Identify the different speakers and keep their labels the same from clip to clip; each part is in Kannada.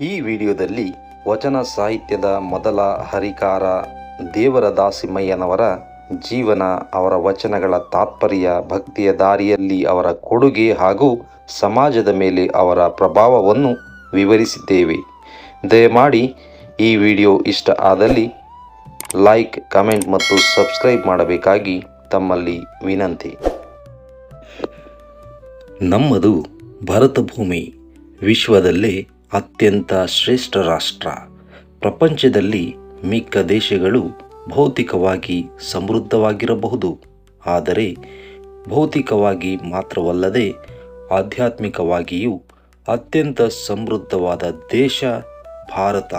Speaker 1: ಈ ವಿಡಿಯೋದಲ್ಲಿ ವಚನ ಸಾಹಿತ್ಯದ ಮೊದಲ ಹರಿಕಾರ ದೇವರ ದಾಸಿಮಯ್ಯನವರ ಜೀವನ, ಅವರ ವಚನಗಳ ತಾತ್ಪರ್ಯ, ಭಕ್ತಿಯ ದಾರಿಯಲ್ಲಿ ಅವರ ಕೊಡುಗೆ ಹಾಗೂ ಸಮಾಜದ ಮೇಲೆ ಅವರ ಪ್ರಭಾವವನ್ನು ವಿವರಿಸಿದ್ದೇವೆ. ದಯಮಾಡಿ ಈ ವಿಡಿಯೋ ಇಷ್ಟ ಆದಲ್ಲಿ ಲೈಕ್, ಕಮೆಂಟ್ ಮತ್ತು ಸಬ್ಸ್ಕ್ರೈಬ್ ಮಾಡಬೇಕಾಗಿ ತಮ್ಮಲ್ಲಿ ವಿನಂತಿ. ನಮ್ಮದು ಭಾರತ ಭೂಮಿ ವಿಶ್ವದಲ್ಲೇ ಅತ್ಯಂತ ಶ್ರೇಷ್ಠ ರಾಷ್ಟ್ರ. ಪ್ರಪಂಚದಲ್ಲಿ ಮಿಕ್ಕ ದೇಶಗಳು ಭೌತಿಕವಾಗಿ ಸಮೃದ್ಧವಾಗಿರಬಹುದು. ಆದರೆ ಭೌತಿಕವಾಗಿ ಮಾತ್ರವಲ್ಲದೆ ಆಧ್ಯಾತ್ಮಿಕವಾಗಿಯೂ ಅತ್ಯಂತ ಸಮೃದ್ಧವಾದ ದೇಶ ಭಾರತ.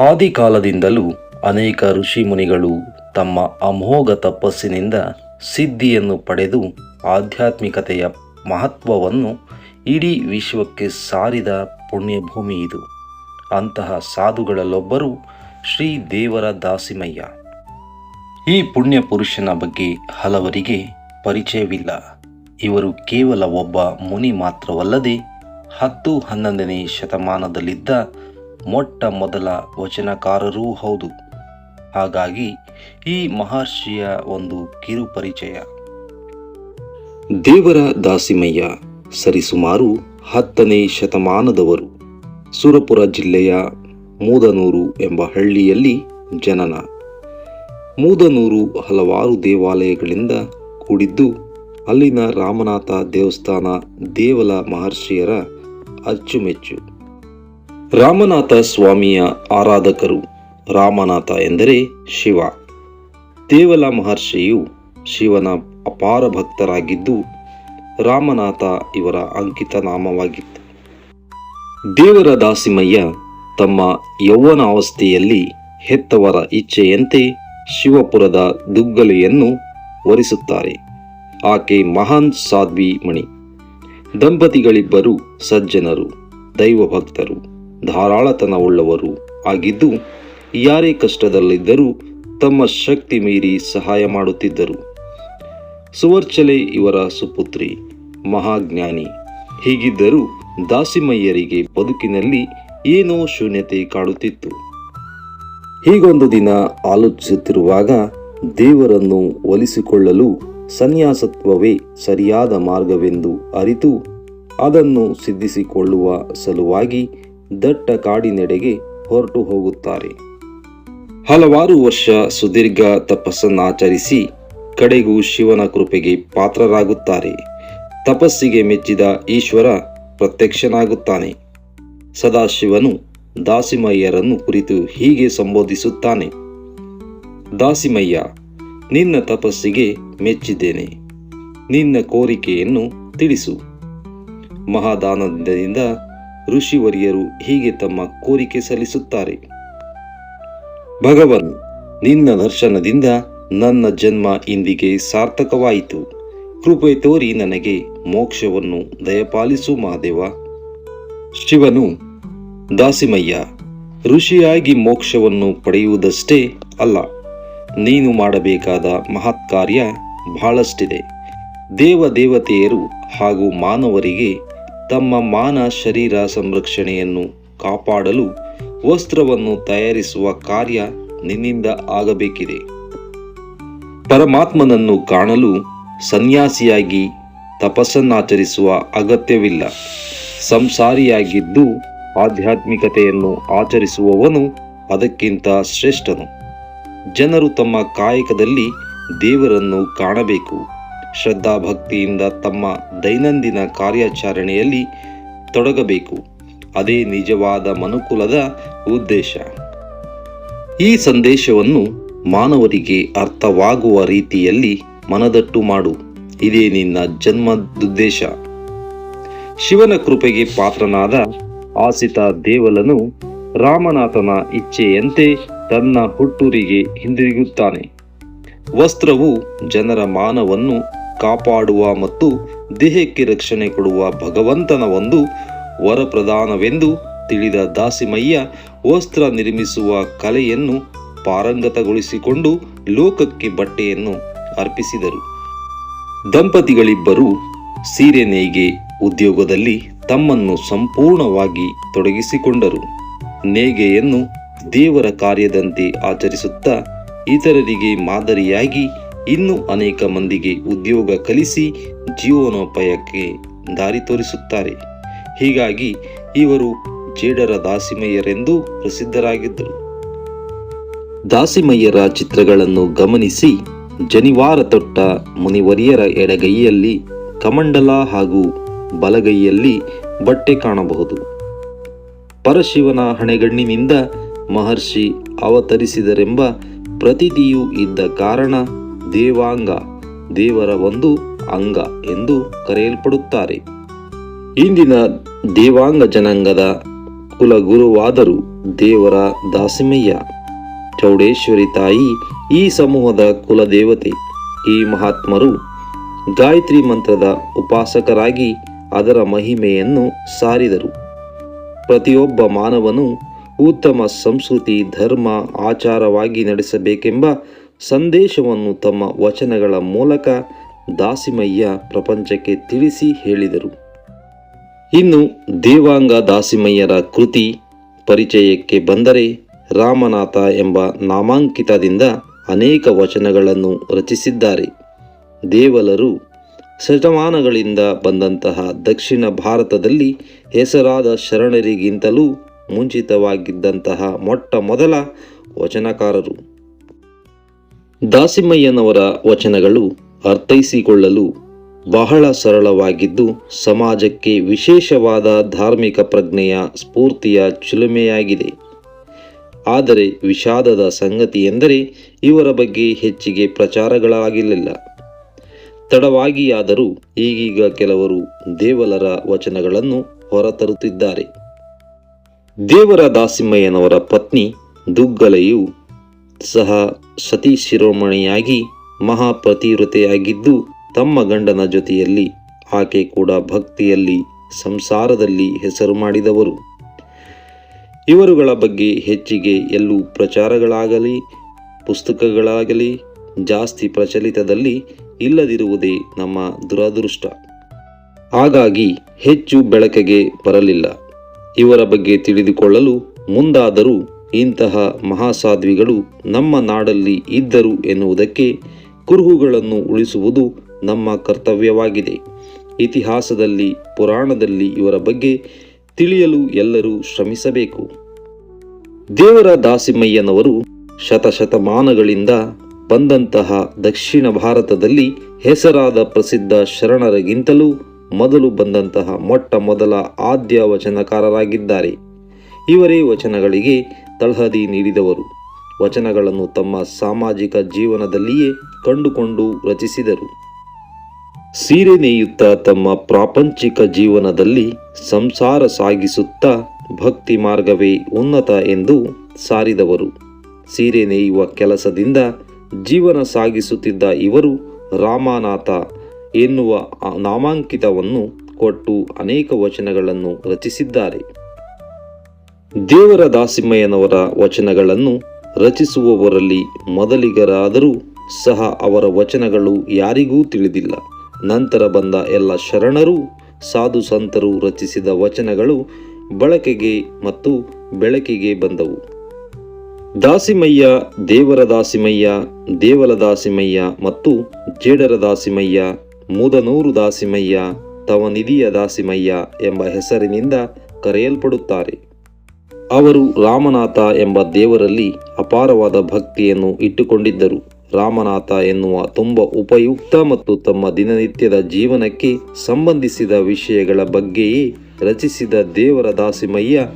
Speaker 1: ಆದಿಕಾಲದಿಂದಲೂ ಅನೇಕ ಋಷಿಮುನಿಗಳು ತಮ್ಮ ಅಮೋಘ ತಪಸ್ಸಿನಿಂದ ಸಿದ್ಧಿಯನ್ನು ಪಡೆದು ಆಧ್ಯಾತ್ಮಿಕತೆಯ ಮಹತ್ವವನ್ನು ಇಡೀ ವಿಶ್ವಕ್ಕೆ ಸಾರಿದ ಪುಣ್ಯಭೂಮಿ ಇದು. ಅಂತಹ ಸಾಧುಗಳಲ್ಲೊಬ್ಬರು ಶ್ರೀ ದೇವರ ದಾಸಿಮಯ್ಯ. ಈ ಪುಣ್ಯ ಪುರುಷನ ಬಗ್ಗೆ ಹಲವರಿಗೆ ಪರಿಚಯವಿಲ್ಲ. ಇವರು ಕೇವಲ ಒಬ್ಬ ಮುನಿ ಮಾತ್ರವಲ್ಲದೆ ಹತ್ತು ಹನ್ನೊಂದನೇ ಶತಮಾನದಲ್ಲಿದ್ದ ಮೊಟ್ಟ ಮೊದಲ ವಚನಕಾರರೂ ಹೌದು. ಹಾಗಾಗಿ ಈ ಮಹರ್ಷಿಯ ಒಂದು ಕಿರು ಪರಿಚಯ ದೇವರ ದಾಸಿಮಯ್ಯ ಸರಿಸುಮಾರು ಹತ್ತನೇ ಶತಮಾನದವರು. ಸುರಪುರ ಜಿಲ್ಲೆಯ ಮೂದನೂರು ಎಂಬ ಹಳ್ಳಿಯಲ್ಲಿ ಜನನ. ಮೂದನೂರು ಹಲವಾರು ದೇವಾಲಯಗಳಿಂದ ಕೂಡಿದ್ದು, ಅಲ್ಲಿನ ರಾಮನಾಥ ದೇವಸ್ಥಾನ ದೇವಲ ಮಹರ್ಷಿಯರ ಅಚ್ಚುಮೆಚ್ಚು. ರಾಮನಾಥ ಸ್ವಾಮಿಯ ಆರಾಧಕರು ರಾಮನಾಥ ಎಂದರೆ ಶಿವ. ದೇವಲ ಮಹರ್ಷಿಯು ಶಿವನ ಅಪಾರ ಭಕ್ತರಾಗಿದ್ದು ರಾಮನಾಥ ಇವರ ಅಂಕಿತ ನಾಮವಾಗಿತ್ತು. ದೇವರ ದಾಸಿಮಯ್ಯ ತಮ್ಮ ಯೌವನಾವಸ್ಥೆಯಲ್ಲಿ ಹೆತ್ತವರ ಇಚ್ಛೆಯಂತೆ ಶಿವಪುರದ ದುಗ್ಗಲೆಯನ್ನು ವರಿಸುತ್ತಾರೆ ಆಕೆ ಮಹಾನ್ ಸಾಧ್ವಿ ಮಣಿ ದಂಪತಿಗಳಿಬ್ಬರು ಸಜ್ಜನರು, ದೈವಭಕ್ತರು, ಧಾರಾಳತನವುಳ್ಳವರು ಆಗಿದ್ದು, ಯಾರೇ ಕಷ್ಟದಲ್ಲಿದ್ದರೂ ತಮ್ಮ ಶಕ್ತಿ ಮೀರಿ ಸಹಾಯ ಮಾಡುತ್ತಿದ್ದರು. ಸುವರ್ಚಲೆ ಇವರ ಸುಪುತ್ರಿ, ಮಹಾಜ್ಞಾನಿ. ಹೀಗಿದ್ದರೂ ದಾಸಿಮಯ್ಯರಿಗೆ ಬದುಕಿನಲ್ಲಿ ಏನೋ ಶೂನ್ಯತೆ ಕಾಡುತ್ತಿತ್ತು. ಹೀಗೊಂದು ದಿನ ಆಲೋಚಿಸುತ್ತಿರುವಾಗ ದೇವರನ್ನು ಒಲಿಸಿಕೊಳ್ಳಲು ಸನ್ಯಾಸತ್ವವೇ ಸರಿಯಾದ ಮಾರ್ಗವೆಂದು ಅರಿತು ಅದನ್ನು ಸಿದ್ಧಿಸಿಕೊಳ್ಳುವ ಸಲುವಾಗಿ ದಟ್ಟ ಕಾಡಿನೆಡೆಗೆ ಹೊರಟು ಹೋಗುತ್ತಾರೆ. ಹಲವಾರು ವರ್ಷ ಸುದೀರ್ಘ ತಪಸ್ಸನ್ನಾಚರಿಸಿ ಕಡೆಗೂ ಶಿವನ ಕೃಪೆಗೆ ಪಾತ್ರರಾಗುತ್ತಾರೆ. ತಪಸ್ಸಿಗೆ ಮೆಚ್ಚಿದ ಈಶ್ವರ ಪ್ರತ್ಯಕ್ಷನಾಗುತ್ತಾನೆ. ಸದಾಶಿವನು ದಾಸಿಮಯ್ಯರನ್ನು ಕುರಿತು ಹೀಗೆ ಸಂಬೋಧಿಸುತ್ತಾನೆ. ದಾಸಿಮಯ್ಯ, ನಿನ್ನ ತಪಸ್ಸಿಗೆ ಮೆಚ್ಚಿದ್ದೇನೆ. ನಿನ್ನ ಕೋರಿಕೆಯನ್ನು ತಿಳಿಸು ಮಹಾದಾನದಿಂದ ಋಷಿವರಿಯರು ಹೀಗೆ ತಮ್ಮ ಕೋರಿಕೆ ಸಲ್ಲಿಸುತ್ತಾರೆ. ಭಗವನ್, ನಿನ್ನ ದರ್ಶನದಿಂದ ನನ್ನ ಜನ್ಮ ಇಂದಿಗೆ ಸಾರ್ಥಕವಾಯಿತು. ಕೃಪೆ ತೋರಿ ನನಗೆ ಮೋಕ್ಷವನ್ನು ದಯಪಾಲಿಸು ಮಹಾದೇವ. ಶಿವನು, ದಾಸಿಮಯ್ಯ, ಋಷಿಯಾಗಿ ಮೋಕ್ಷವನ್ನು ಪಡೆಯುವುದಷ್ಟೇ ಅಲ್ಲ, ನೀನು ಮಾಡಬೇಕಾದ ಮಹತ್ ಕಾರ್ಯ ಬಹಳಷ್ಟಿದೆ. ದೇವ ದೇವತೆಯರು ಹಾಗೂ ಮಾನವರಿಗೆ ತಮ್ಮ ಮಾನ ಶರೀರ ಸಂರಕ್ಷಣೆಯನ್ನು ಕಾಪಾಡಲು ವಸ್ತ್ರವನ್ನು ತಯಾರಿಸುವ ಕಾರ್ಯ ನಿನ್ನಿಂದ ಆಗಬೇಕಿದೆ. ಪರಮಾತ್ಮನನ್ನು ಕಾಣಲು ಸನ್ಯಾಸಿಯಾಗಿ ತಪಸ್ಸನ್ನಾಚರಿಸುವ ಅಗತ್ಯವಿಲ್ಲ. ಸಂಸಾರಿಯಾಗಿದ್ದು ಆಧ್ಯಾತ್ಮಿಕತೆಯನ್ನು ಆಚರಿಸುವವನು ಅದಕ್ಕಿಂತ ಶ್ರೇಷ್ಠನು. ಜನರು ತಮ್ಮ ಕಾಯಕದಲ್ಲಿ ದೇವರನ್ನು ಕಾಣಬೇಕು. ಶ್ರದ್ಧಾಭಕ್ತಿಯಿಂದ ತಮ್ಮ ದೈನಂದಿನ ಕಾರ್ಯಾಚರಣೆಯಲ್ಲಿ ತೊಡಗಬೇಕು. ಅದೇ ನಿಜವಾದ ಮನುಕುಲದ ಉದ್ದೇಶ. ಈ ಸಂದೇಶವನ್ನು ಮಾನವರಿಗೆ ಅರ್ಥವಾಗುವ ರೀತಿಯಲ್ಲಿ ಮನದಟ್ಟು ಮಾಡು. ಇದೇ ನಿನ್ನ ಜನ್ಮದುದ್ದೇಶ. ಶಿವನ ಕೃಪೆಗೆ ಪಾತ್ರನಾದ ಆಸಿತ ದೇವಲನು ರಾಮನಾಥನ ಇಚ್ಛೆಯಂತೆ ತನ್ನ ಹುಟ್ಟೂರಿಗೆ ಹಿಂದಿರುಗುತ್ತಾನೆ. ವಸ್ತ್ರವು ಜನರ ಮಾನವನ್ನು ಕಾಪಾಡುವ ಮತ್ತು ದೇಹಕ್ಕೆ ರಕ್ಷಣೆ ಕೊಡುವ ಭಗವಂತನ ಒಂದು ವರಪ್ರದಾನವೆಂದು ತಿಳಿದ ದಾಸಿಮಯ್ಯ ವಸ್ತ್ರ ನಿರ್ಮಿಸುವ ಕಲೆಯನ್ನು ಪಾರಂಗತಗೊಳಿಸಿಕೊಂಡು ಲೋಕಕ್ಕೆ ಬಟ್ಟೆಯನ್ನು ಅರ್ಪಿಸಿದರು. ದಂಪತಿಗಳಿಬ್ಬರು ಸೀರೆ ನೇಯ್ಗೆ ಉದ್ಯೋಗದಲ್ಲಿ ತಮ್ಮನ್ನು ಸಂಪೂರ್ಣವಾಗಿ ತೊಡಗಿಸಿಕೊಂಡರು. ನೇಗೆಯನ್ನು ದೇವರ ಕಾರ್ಯದಂತೆ ಆಚರಿಸುತ್ತಾ ಇತರರಿಗೆ ಮಾದರಿಯಾಗಿ ಇನ್ನೂ ಅನೇಕ ಮಂದಿಗೆ ಉದ್ಯೋಗ ಕಲಿಸಿ ಜೀವನೋಪಾಯಕ್ಕೆ ದಾರಿ ತೋರಿಸುತ್ತಾರೆ. ಹೀಗಾಗಿ ಇವರು ಜೇಡರ ದಾಸಿಮಯ್ಯರೆಂದು ಪ್ರಸಿದ್ಧರಾಗಿದ್ದರು. ದಾಸಿಮಯ್ಯರ ಚಿತ್ರಗಳನ್ನು ಗಮನಿಸಿ ಜನಿವಾರ ತೊಟ್ಟ ಮುನಿವರಿಯರ ಎಡಗೈಯಲ್ಲಿ ಕಮಂಡಲ ಹಾಗೂ ಬಲಗೈಯಲ್ಲಿ ಬಟ್ಟೆ ಕಾಣಬಹುದು. ಪರಶಿವನ ಹಣೆಗಣ್ಣಿನಿಂದ ಮಹರ್ಷಿ ಅವತರಿಸಿದರೆಂಬ ಪ್ರತಿದಿಯೂ ಇದ್ದ ಕಾರಣ ದೇವಾಂಗ, ದೇವರ ಒಂದು ಅಂಗ ಎಂದು ಕರೆಯಲ್ಪಡುತ್ತಾರೆ. ಇಂದಿನ ದೇವಾಂಗ ಜನಾಂಗದ ಕುಲಗುರುವಾದರು ದೇವರ ದಾಸಿಮಯ್ಯ ಚೌಡೇಶ್ವರಿ ತಾಯಿ, ಈ ಸಮೂಹದ ಕುಲದೇವತೆ. ಈ ಮಹಾತ್ಮರು ಗಾಯತ್ರಿ ಮಂತ್ರದ ಉಪಾಸಕರಾಗಿ ಅದರ ಮಹಿಮೆಯನ್ನು ಸಾರಿದರು. ಪ್ರತಿಯೊಬ್ಬ ಮಾನವನು ಉತ್ತಮ ಸಂಸ್ಕೃತಿ, ಧರ್ಮ, ಆಚಾರವಾಗಿ ನಡೆಸಬೇಕೆಂಬ ಸಂದೇಶವನ್ನು ತಮ್ಮ ವಚನಗಳ ಮೂಲಕ ದಾಸಿಮಯ್ಯ ಪ್ರಪಂಚಕ್ಕೆ ತಿಳಿಸಿ ಹೇಳಿದರು. ಇನ್ನು ದೇವಾಂಗ ದಾಸಿಮಯ್ಯರ ಕೃತಿ ಪರಿಚಯಕ್ಕೆ ಬಂದರೆ ರಾಮನಾಥ ಎಂಬ ನಾಮಾಂಕಿತದಿಂದ ಅನೇಕ ವಚನಗಳನ್ನು ರಚಿಸಿದ್ದಾರೆ. ದೇವಲರು ಶತಮಾನಗಳಿಂದ ಬಂದಂತಹ ದಕ್ಷಿಣ ಭಾರತದಲ್ಲಿ ಹೆಸರಾದ ಶರಣರಿಗಿಂತಲೂ ಮುಂಚಿತವಾಗಿದ್ದಂತಹ ಮೊಟ್ಟ ಮೊದಲ ವಚನಕಾರರು. ದಾಸಿಮಯ್ಯನವರ ವಚನಗಳು ಅರ್ಥೈಸಿಕೊಳ್ಳಲು ಬಹಳ ಸರಳವಾಗಿದ್ದು ಸಮಾಜಕ್ಕೆ ವಿಶೇಷವಾದ ಧಾರ್ಮಿಕ ಪ್ರಜ್ಞೆಯ ಸ್ಫೂರ್ತಿಯ ಚಿಲುಮೆಯಾಗಿದೆ. ಆದರೆ ವಿಷಾದದ ಸಂಗತಿಯೆಂದರೆ ಇವರ ಬಗ್ಗೆ ಹೆಚ್ಚಿಗೆ ಪ್ರಚಾರಗಳಾಗಿರಲಿಲ್ಲ ತಡವಾಗಿಯಾದರೂ ಈಗೀಗ ಕೆಲವರು ದೇವಲರ ವಚನಗಳನ್ನು ಹೊರತರುತ್ತಿದ್ದಾರೆ. ದೇವರ ದಾಸಿಮಯ್ಯನವರ ಪತ್ನಿ ದುಗ್ಗಲೆಯು ಸಹ ಸತಿ ಶಿರೋಮಣಿಯಾಗಿ ಮಹಾಪ್ರತಿವೃತೆಯಾಗಿದ್ದು ತಮ್ಮ ಗಂಡನ ಜೊತೆಯಲ್ಲಿ ಆಕೆ ಕೂಡ ಭಕ್ತಿಯಲ್ಲಿ, ಸಂಸಾರದಲ್ಲಿ ಹೆಸರು ಮಾಡಿದವರು. ಇವರುಗಳ ಬಗ್ಗೆ ಹೆಚ್ಚಿಗೆ ಎಲ್ಲೂ ಪ್ರಚಾರಗಳಾಗಲಿ, ಪುಸ್ತಕಗಳಾಗಲಿ, ಜಾಸ್ತಿ ಪ್ರಚಲಿತದಲ್ಲಿ ಇಲ್ಲದಿರುವುದೇ ನಮ್ಮ ದುರದೃಷ್ಟ. ಹಾಗಾಗಿ ಹೆಚ್ಚು ಬೆಳಕಿಗೆ ಬರಲಿಲ್ಲ. ಇವರ ಬಗ್ಗೆ ತಿಳಿದುಕೊಳ್ಳಲು ಮುಂದಾದರೂ ಇಂತಹ ಮಹಾಸಾಧ್ವಿಗಳು ನಮ್ಮ ನಾಡಲ್ಲಿ ಇದ್ದರು ಎನ್ನುವುದಕ್ಕೆ ಕುರುಹುಗಳನ್ನು ಉಳಿಸುವುದು ನಮ್ಮ ಕರ್ತವ್ಯವಾಗಿದೆ. ಇತಿಹಾಸದಲ್ಲಿ, ಪುರಾಣದಲ್ಲಿ ಇವರ ಬಗ್ಗೆ ತಿಳಿಯಲು ಎಲ್ಲರೂ ಶ್ರಮಿಸಬೇಕು. ದೇವರ ದಾಸಿಮಯ್ಯನವರು ಶತಶತಮಾನಗಳಿಂದ ಬಂದಂತಹ ದಕ್ಷಿಣ ಭಾರತದಲ್ಲಿ ಹೆಸರಾದ ಪ್ರಸಿದ್ಧ ಶರಣರಿಗಿಂತಲೂ ಮೊದಲು ಬಂದಂತಹ ಮೊಟ್ಟ ಮೊದಲ ಆದ್ಯ ವಚನಕಾರರಾಗಿದ್ದಾರೆ. ಇವರೇ ವಚನಗಳಿಗೆ ತಳಹದಿ ನೀಡಿದವರು. ವಚನಗಳನ್ನು ತಮ್ಮ ಸಾಮಾಜಿಕ ಜೀವನದಲ್ಲಿಯೇ ಕಂಡುಕೊಂಡು ರಚಿಸಿದರು. ಸೀರೆ ನೇಯುತ್ತಾ ತಮ್ಮ ಪ್ರಾಪಂಚಿಕ ಜೀವನದಲ್ಲಿ ಸಂಸಾರ ಸಾಗಿಸುತ್ತಾ ಭಕ್ತಿ ಮಾರ್ಗವೇ ಉನ್ನತ ಎಂದು ಸಾರಿದವರು. ಸೀರೆ ನೇಯುವ ಕೆಲಸದಿಂದ ಜೀವನ ಸಾಗಿಸುತ್ತಿದ್ದ ಇವರು ರಾಮನಾಥ ಎನ್ನುವ ನಾಮಾಂಕಿತವನ್ನು ಕೊಟ್ಟು ಅನೇಕ ವಚನಗಳನ್ನು ರಚಿಸಿದ್ದಾರೆ. ದೇವರ ದಾಸಿಮಯ್ಯನವರ ವಚನಗಳನ್ನು ರಚಿಸುವವರಲ್ಲಿ ಮೊದಲಿಗರಾದರೂ ಸಹ ಅವರ ವಚನಗಳು ಯಾರಿಗೂ ತಿಳಿದಿಲ್ಲ. ನಂತರ ಬಂದ ಎಲ್ಲ ಶರಣರು, ಸಾಧು ಸಂತರು ರಚಿಸಿದ ವಚನಗಳು ಬಳಕೆಗೆ ಮತ್ತು ಬೆಳಕಿಗೆ ಬಂದವು. ದಾಸಿಮಯ್ಯ, ದೇವರ ದಾಸಿಮಯ್ಯ, ದೇವಲ ದಾಸಿಮಯ್ಯ ಮತ್ತು ಜೇಡರ ದಾಸಿಮಯ್ಯ, ಮೂದನೂರು ದಾಸಿಮಯ್ಯ, ತವನಿಧಿಯ ದಾಸಿಮಯ್ಯ ಎಂಬ ಹೆಸರಿನಿಂದ ಕರೆಯಲ್ಪಡುತ್ತಾರೆ. ಅವರು ರಾಮನಾಥ ಎಂಬ ದೇವರಲ್ಲಿ ಅಪಾರವಾದ ಭಕ್ತಿಯನ್ನು ಇಟ್ಟುಕೊಂಡಿದ್ದರು. ರಾಮನಾಥ ಎನ್ನುವ ತುಂಬ ಉಪಯುಕ್ತ ಮತ್ತು ತಮ್ಮ ದಿನನಿತ್ಯದ ಜೀವನಕ್ಕೆ ಸಂಬಂಧಿಸಿದ ವಿಷಯಗಳ ಬಗ್ಗೆಯೇ ರಚಿಸಿದ ದೇವರ ದಾಸಿಮಯ್ಯ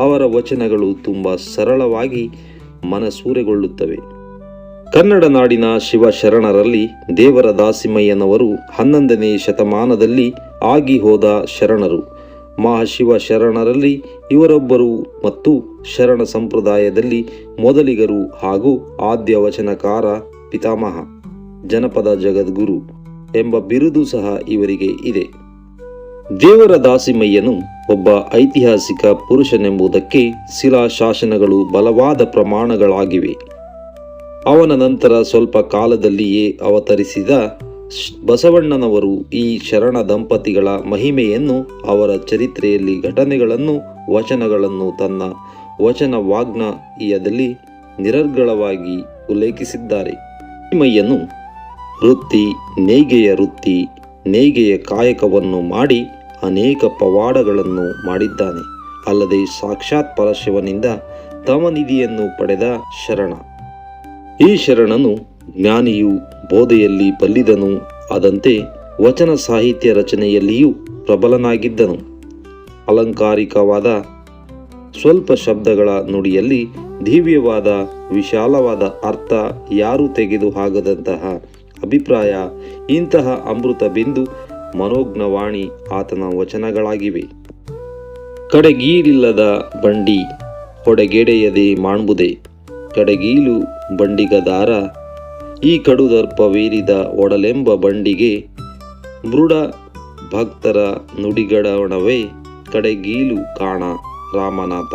Speaker 1: ಅವರ ವಚನಗಳು ತುಂಬ ಸರಳವಾಗಿ ಮನಸೂರೆಗೊಳ್ಳುತ್ತವೆ. ಕನ್ನಡ ನಾಡಿನ ಶಿವಶರಣರಲ್ಲಿ ದೇವರ ದಾಸಿಮಯ್ಯನವರು ಹನ್ನೊಂದನೇ ಶತಮಾನದಲ್ಲಿ ಆಗಿ ಹೋದ ಶರಣರು. ಮಹಾಶಿವ ಶರಣರಲ್ಲಿ ಇವರೊಬ್ಬರು ಮತ್ತು ಶರಣ ಸಂಪ್ರದಾಯದಲ್ಲಿ ಮೊದಲಿಗರು ಹಾಗೂ ಆದ್ಯ ವಚನಕಾರ ಪಿತಾಮಹ, ಜನಪದ ಜಗದ್ಗುರು ಎಂಬ ಬಿರುದು ಸಹ ಇವರಿಗೆ ಇದೆ. ದೇವರ ದಾಸಿಮಯ್ಯನು ಒಬ್ಬ ಐತಿಹಾಸಿಕ ಪುರುಷನೆಂಬುದಕ್ಕೆ ಶಿಲಾಶಾಸನಗಳು ಬಲವಾದ ಪ್ರಮಾಣಗಳಾಗಿವೆ. ಅವನ ನಂತರ ಸ್ವಲ್ಪ ಕಾಲದಲ್ಲಿಯೇ ಅವತರಿಸಿದ ಬಸವಣ್ಣನವರು ಈ ಶರಣ ದಂಪತಿಗಳ ಮಹಿಮೆಯನ್ನು ಅವರ ಚರಿತ್ರೆಯಲ್ಲಿ ಘಟನೆಗಳನ್ನು ವಚನಗಳನ್ನು ತನ್ನ ವಚನ ವಾಗ್ನಯದಲ್ಲಿ ನಿರರ್ಗಳವಾಗಿ ಉಲ್ಲೇಖಿಸಿದ್ದಾರೆ. ಮಹಿಮೆಯನ್ನು ವೃತ್ತಿ, ನೇಯ್ಗೆಯ ವೃತ್ತಿ, ನೇಯ್ಗೆಯ ಕಾಯಕವನ್ನು ಮಾಡಿ ಅನೇಕ ಪವಾಡಗಳನ್ನು ಮಾಡಿದ್ದಾನೆ. ಅಲ್ಲದೆ ಸಾಕ್ಷಾತ್ ಪರಶಿವನಿಂದ ತಮನಿಧಿಯನ್ನು ಪಡೆದ ಶರಣ. ಈ ಶರಣನು ಜ್ಞಾನಿಯು ಬೋಧೆಯಲ್ಲಿ ಬಲ್ಲಿದನು ಆದಂತೆ ವಚನ ಸಾಹಿತ್ಯ ರಚನೆಯಲ್ಲಿಯೂ ಪ್ರಬಲನಾಗಿದ್ದನು. ಅಲಂಕಾರಿಕವಾದ ಸ್ವಲ್ಪ ಶಬ್ದಗಳ ನುಡಿಯಲ್ಲಿ ದಿವ್ಯವಾದ, ವಿಶಾಲವಾದ ಅರ್ಥ ಯಾರೂ ತೆಗೆದು ಹಾಗದಂತಹ ಅಭಿಪ್ರಾಯ ಇಂತಹ ಅಮೃತ ಬಿಂದು ಮನೋಜ್ಞವಾಣಿ ಆತನ ವಚನಗಳಾಗಿವೆ. ಕಡೆಗೀಲಿಲ್ಲದ ಬಂಡಿ ಹೊಡೆಗೆಡೆಯದೆ ಮಾಣ್ಬುದೆ, ಕಡೆಗೀಲು ಬಂಡಿಗದಾರ ಈ ಕಡುದರ್ಪವೇರಿದ ಒಡಲೆಂಬ ಬಂಡಿಗೆ ಮೃಡ ಭಕ್ತರ ನುಡಿಗಡವಣವೇ ಕಡೆಗೀಲು ಕಾಣ ರಾಮನಾಥ.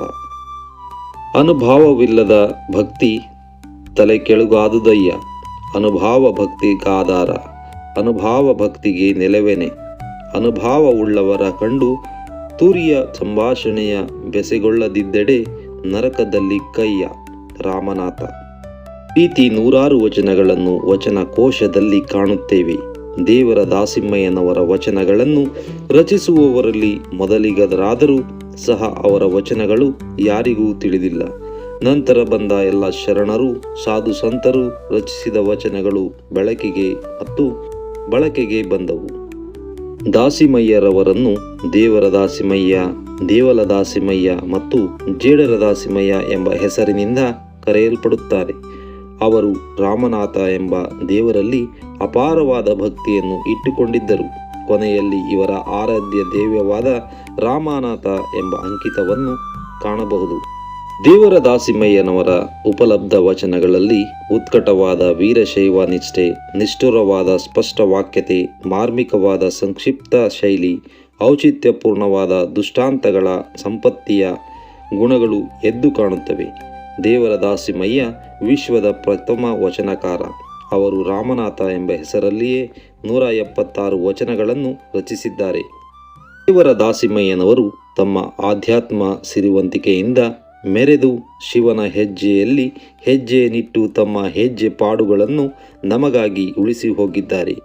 Speaker 1: ಅನುಭಾವವಿಲ್ಲದ ಭಕ್ತಿ ತಲೆ ಕೆಳುಗಾದುದಯ್ಯ. ಅನುಭಾವ ಭಕ್ತಿಗಾಧಾರ ಅನುಭಾವ ಭಕ್ತಿಗೆ ನೆಲವೆನೆ. ಅನುಭಾವವುಳ್ಳವರ ಕಂಡು ತೂರಿಯ ಸಂಭಾಷಣೆಯ ಬೆಸೆಗೊಳ್ಳದಿದ್ದೆಡೆ ನರಕದಲ್ಲಿ ಕಯ್ಯ ರಾಮನಾಥ. ಪ್ರೀತಿ ನೂರಾರು ವಚನಗಳನ್ನು ವಚನ ಕೋಶದಲ್ಲಿ ಕಾಣುತ್ತೇವೆ. ದೇವರ ದಾಸಿಮ್ಮಯ್ಯನವರ ವಚನಗಳನ್ನು ರಚಿಸುವವರಲ್ಲಿ ಮೊದಲಿಗರಾದರೂ ಸಹ ಅವರ ವಚನಗಳು ಯಾರಿಗೂ ತಿಳಿದಿಲ್ಲ. ನಂತರ ಬಂದ ಎಲ್ಲ ಶರಣರು, ಸಾಧು ಸಂತರು ರಚಿಸಿದ ವಚನಗಳು ಬೆಳಕಿಗೆ ಮತ್ತು ಬಳಕೆಗೆ ಬಂದವು. ದಾಸಿಮಯ್ಯರವರನ್ನು ದೇವರ ದಾಸಿಮಯ್ಯ, ದೇವಲ ದಾಸಿಮಯ್ಯ ಮತ್ತು ಜೇಡರ ದಾಸಿಮಯ್ಯ ಎಂಬ ಹೆಸರಿನಿಂದ ಕರೆಯಲ್ಪಡುತ್ತಾರೆ. ಅವರು ರಾಮನಾಥ ಎಂಬ ದೇವರಲ್ಲಿ ಅಪಾರವಾದ ಭಕ್ತಿಯನ್ನು ಇಟ್ಟುಕೊಂಡಿದ್ದರು. ಕೊನೆಯಲ್ಲಿ ಇವರ ಆರಾಧ್ಯ ದೇವ್ಯವಾದ ರಾಮನಾಥ ಎಂಬ ಅಂಕಿತವನ್ನು ಕಾಣಬಹುದು. ದೇವರ ದಾಸಿಮಯ್ಯನವರ ಉಪಲಬ್ಧ ವಚನಗಳಲ್ಲಿ ಉತ್ಕಟವಾದ ವೀರಶೈವ ನಿಷ್ಠೆ, ನಿಷ್ಠುರವಾದ ಸ್ಪಷ್ಟ ವಾಕ್ಯತೆ ಮಾರ್ಮಿಕವಾದ ಸಂಕ್ಷಿಪ್ತ ಶೈಲಿ, ಔಚಿತ್ಯಪೂರ್ಣವಾದ ದುಷ್ಟಾಂತಗಳ ಸಂಪತ್ತಿಯ ಗುಣಗಳು ಎದ್ದು ಕಾಣುತ್ತವೆ. ದೇವರ ದಾಸಿಮಯ್ಯ ವಿಶ್ವದ ಪ್ರಥಮ ವಚನಕಾರ. ಅವರು ರಾಮನಾಥ ಎಂಬ ಹೆಸರಲ್ಲಿಯೇ ನೂರ ಎಪ್ಪತ್ತಾರು ವಚನಗಳನ್ನು ರಚಿಸಿದ್ದಾರೆ. ದೇವರ ದಾಸಿಮಯ್ಯನವರು ತಮ್ಮ ಆಧ್ಯಾತ್ಮ ಸಿರಿವಂತಿಕೆಯಿಂದ ಮೆರೆದು ಶಿವನ ಹೆಜ್ಜೆಯಲ್ಲಿ ಹೆಜ್ಜೆ ನಿಟ್ಟು ತಮ್ಮ ಹೆಜ್ಜೆ ಪಾಡುಗಳನ್ನು ನಮಗಾಗಿ ಉಳಿಸಿ ಹೋಗಿದ್ದಾರೆ.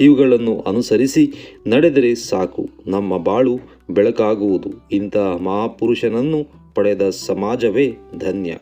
Speaker 1: ಇವುಗಳನ್ನು ಅನುಸರಿಸಿ ನಡೆದರೆ ಸಾಕು. ನಮ್ಮ ಬಾಳು ಬೆಳಕಾಗುವುದು. ಇಂತಹ ಮಹಾಪುರುಷನನ್ನು ಪಡೆದ ಸಮಾಜವೇ ಧನ್ಯ.